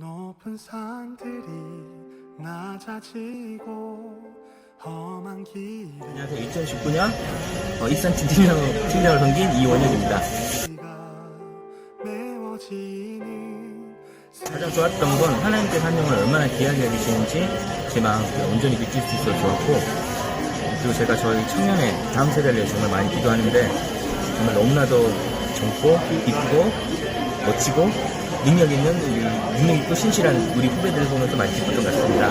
높은 산들이 낮아지고 험한 길이 안녕하세요. 2019년 어, 익산 팀장으로, 팀장을 섬긴 이원혁입니다. 메워지는 가장 좋았던 건 하나님께서 한 영을 얼마나 귀하게 해주시는지 제 마음 온전히 느낄 수 있어서 좋았고 그리고 제가 저희 청년의 다음 세대를 위해 정말 많이 기도하는데 정말 너무나도 젊고 이쁘고 멋지고 능력 있는 우리 능력 있고 신실한 우리 후배들을 보면서 많이 기뻤던 것 같습니다.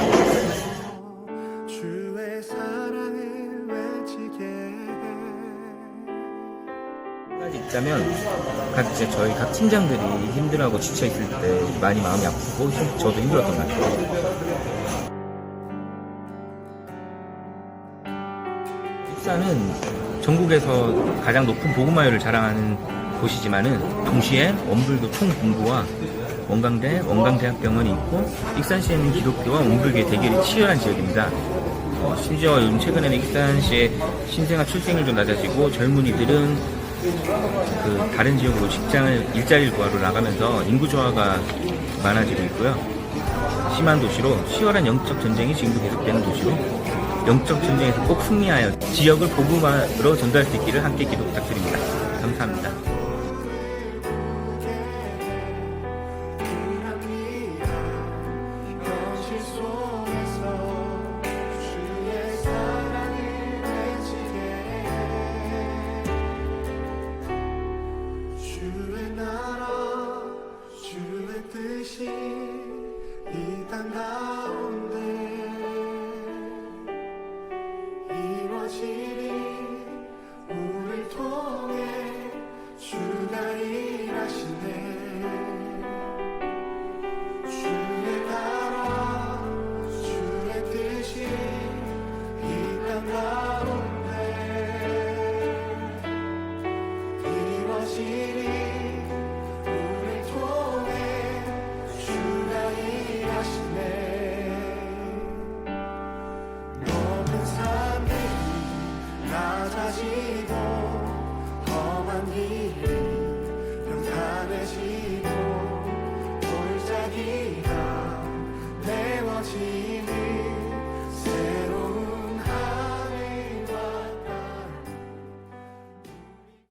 가지 있자면 각 이제 저희 각 팀장들이 힘들어하고 지쳐 있을 때 많이 마음이 아프고 힘- 저도 힘들었던 것 같아요. 익산은 전국에서 가장 높은 보급마율을 자랑하는 곳이지만은 동시에 원불교 총본부와 원광대, 원광대학병원이 있고 익산시에는 기독교와 원불교의 대결이 치열한 지역입니다. 어, 심지어 요즘 최근에는 익산시의 신생아 출생률도 좀 낮아지고 젊은이들은 그 다른 지역으로 직장을 일자리를 구하러 나가면서 인구 저하가 많아지고 있고요. 심한 도시로 치열한 영적 전쟁이 지금도 계속되는 도시로 영적 전쟁에서 꼭 승리하여 지역을 복음화로 전달할 수 있기를 함께 기도 부탁드립니다. 감사합니다. 이이땅 가운데 이루어지리 우릴 통해 주가 일하시네. 주 하시고 험한 길을 평탄해지고 골짜기